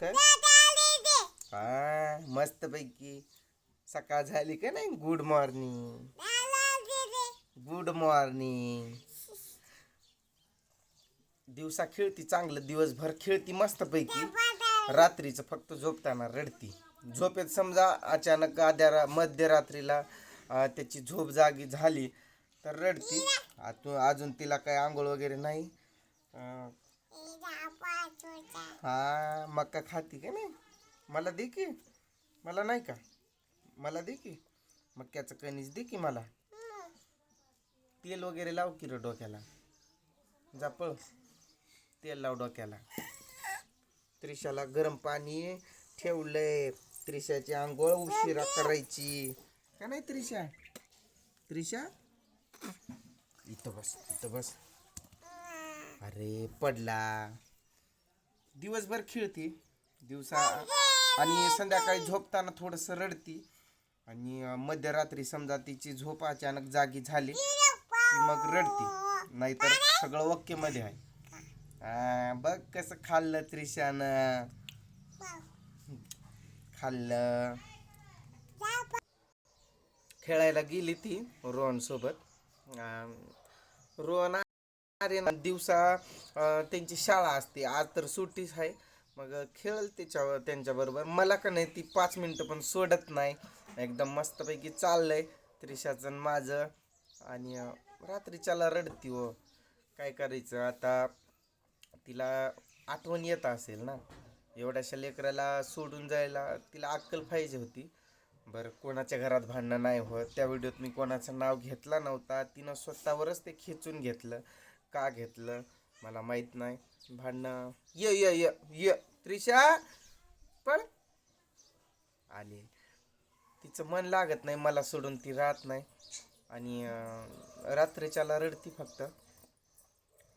काय? हा मस्त पैकी सकाळ झाली का नाही? गुड मॉर्निंग गुड मॉर्निंग दिवसा खेळती चांगलं. दिवसभर खेळती मस्त पैकी रात्रीचं फक्त झोपताना रडती. झोपेत समजा अचानक आद्या मध्यरात्रीला त्याची झोप जागी झाली तर रडती. अजून तिला काही आंघोळ वगैरे नाही? हा मक्का खाती का नाही? मला दे की. मला नाही का? मला दे की. मक्याचं कणीस दे की मला. तेल वगैरे लाव की रे डोक्याला. जा पळ. तेल लाव डोक्याला. त्रिशाला गरम पाणी ठेवलंय. त्रिशाची आंघोळ उशिरा करायची. का नाही त्रिशा? त्रिशा? इथं बस इथं बस. अरे पडला. दिवसभर खेळती. दिवसा आणि संध्याकाळी झोपताना थोडंसं रडती. आणि मध्यरात्री समजा तिची झोप अचानक जागी झाली की मग रडती. नाहीतर सगळं ओके आहे. बघ कसं खाल्लं त्रिशानं. खाल्लं. खेळायला गेली ती रोहन सोबत रोहन दिवसा त्यांची शाळा असते. आज तर सुट्टीच आहे. मग खेळ त्याच्यावर त्यांच्याबरोबर. मला का नाही ती पाच मिनटं पण सोडत नाही. एकदम मस्तपैकी चाललंय. त्रिशाचं माझं. आणि रात्रीच्याला रडती हो काय करायचं? आता तिला आठवण येत असेल ना? एवढ्याशा लेकराला सोडून जायला तिला अक्कल पाहिजे होती. बरं कोणाच्या घरात भांडणं नाही होत. त्या व्हिडिओत मी कोणाचं नाव घेतला नव्हता. तिनं स्वतःवरच ते खेचून घेतलं. का घेतलं मला माहीत नाही. भांडणं य य य य त्रिशा पण आली तिचं मन लागत नाही मला सोडून ती राहत नाही. आणि रात्रीच्याला रडती फक्त.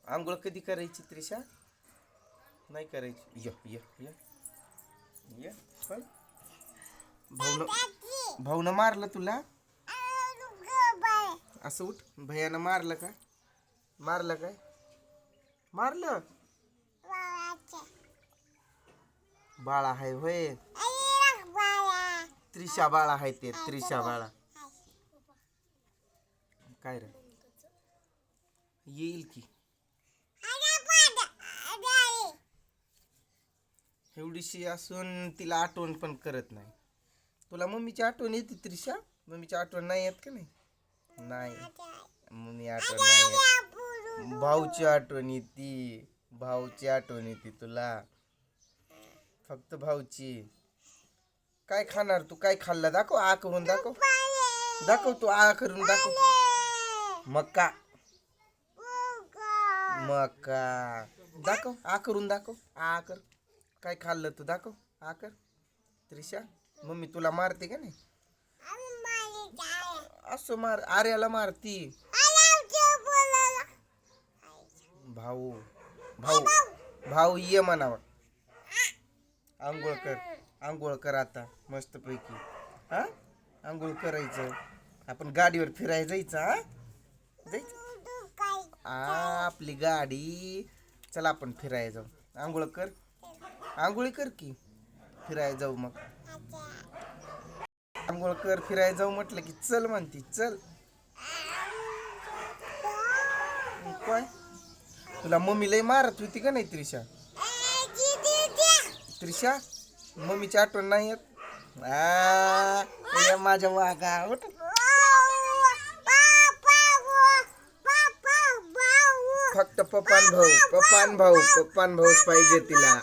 आंघोळ कधी करायची त्रिशा? नाही करायची. य य य. य पण भाऊनं भाऊनं मारलं तुला? असं उठ. भैयानं मारलं का? मारलं काय? मारलं? बाळा आहे होय. त्रिशा बाळा आहे ते त्रिशा बाळा. काय रे? येईल की. एवढीशी असून तिला आठवण पण करत नाही. तुला मम्मीची आठवण येते त्रिशा? मम्मीची आठवण नाही येत का नाही? नाही. मम्मी आठवण नाही येत. भाऊची आठवण येते. भाऊची आठवण येते तुला. फक्त भाऊची. काय खाणार तू? काय खाल्लं? दाखव आ करून दाखव. दाखव तू आ करून दाखव. मक्का. मका दाखव आ करून दाखव. आ कर. काय खाल्लं तू? दाखव. आ कर. त्रिशा मम्मी तुला मारते का नाही? असं मार आर्याला मारती. भाऊ भाऊ भाऊ ये म्हणावा. आंघोळ कर आंघोळ कर आता मस्तपैकी. हा? आंघोळ करायचं. आपण गाडीवर फिरायला जायचं हा? जायचं? आ आपली गाडी. चला आपण फिरायला जाऊ. आंघोळ कर. आंघोळी कर की. फिरायला जाऊ मग. आंघोळ कर फिरायला जाऊ म्हटलं की चल म्हणती. चल. काय तुला मम्मी लय मारत होती का नाही त्रिशा? त्रिशा मम्मीची आठवण नाही येत? माझ्या वागा उठ. फक्त पप्पान भाऊ पप्पान भाऊ पप्पान भाऊच पाहिजे तिला.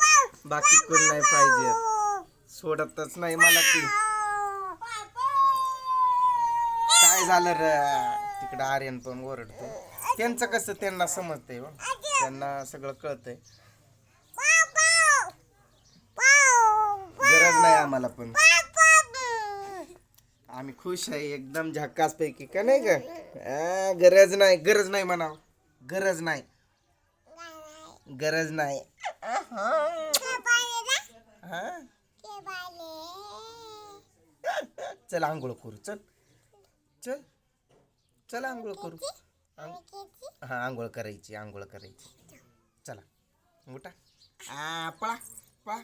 बाकी कोण नाही पाहिजे. सोडतच नाही मला ती. काय झालं रे? तिकडं आर्यन पण ओरडतो. त्यांचं कसं त्यांना समजतंय हो. त्यांना सगळं कळतंय. गरज नाही आम्हाला पण. आम्ही खुश आहे एकदम झकास पैकी का नाही का आ, गरज नाही गरज नाही म्हणाव. गरज नाही. गरज नाही. हा? चल आंघोळ करू चल. चल. चल आंघोळ करू. हा आंघोळ करायची आंघोळ करायची. चला. उठा. आ पळा पळा.